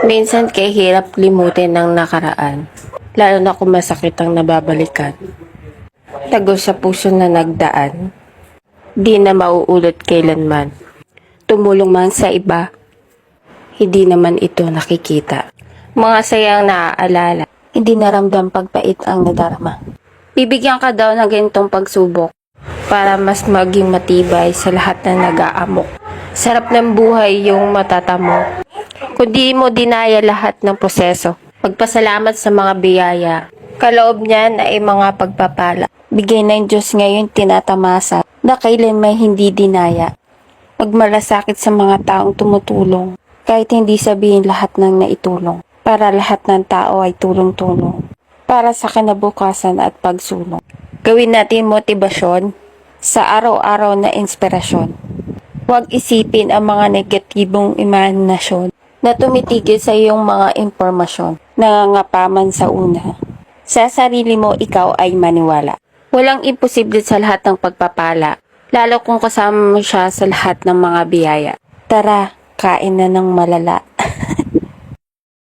Minsan kay hirap limutin ng nakaraan, lalo na kung masakit ang nababalikan. Tago sa puso na nagdaan, di na mauulot kailanman. Tumulong man sa iba, hindi naman ito nakikita. Mga sayang naaalala, hindi naramdam pagpait ang nadarama. Bibigyan ka daw ng ganitong pagsubok para mas maging matibay sa lahat na nag-aamok. Sarap ng buhay yung matatamo. Kung di mo dinaya lahat ng proseso, magpasalamat sa mga biyaya. Kaloob niyan ay mga pagpapala. Bigay ng Diyos ngayon tinatamasa na kailan may hindi dinaya. Magmalasakit sa mga taong tumutulong kahit hindi sabihin lahat ng naitulong. Para lahat ng tao ay tulong-tulong. Para sa kinabukasan at pagsulong. Gawin natin motibasyon sa araw-araw na inspirasyon. Huwag isipin ang mga negatibong imahinasyon na tumitigil sa iyong mga impormasyon. Nangangapaman sa una. Sa sarili mo, ikaw ay maniwala. Walang imposible sa lahat ng pagpapala, lalo kung kasama mo siya sa lahat ng mga biyaya. Tara, kain na ng malala.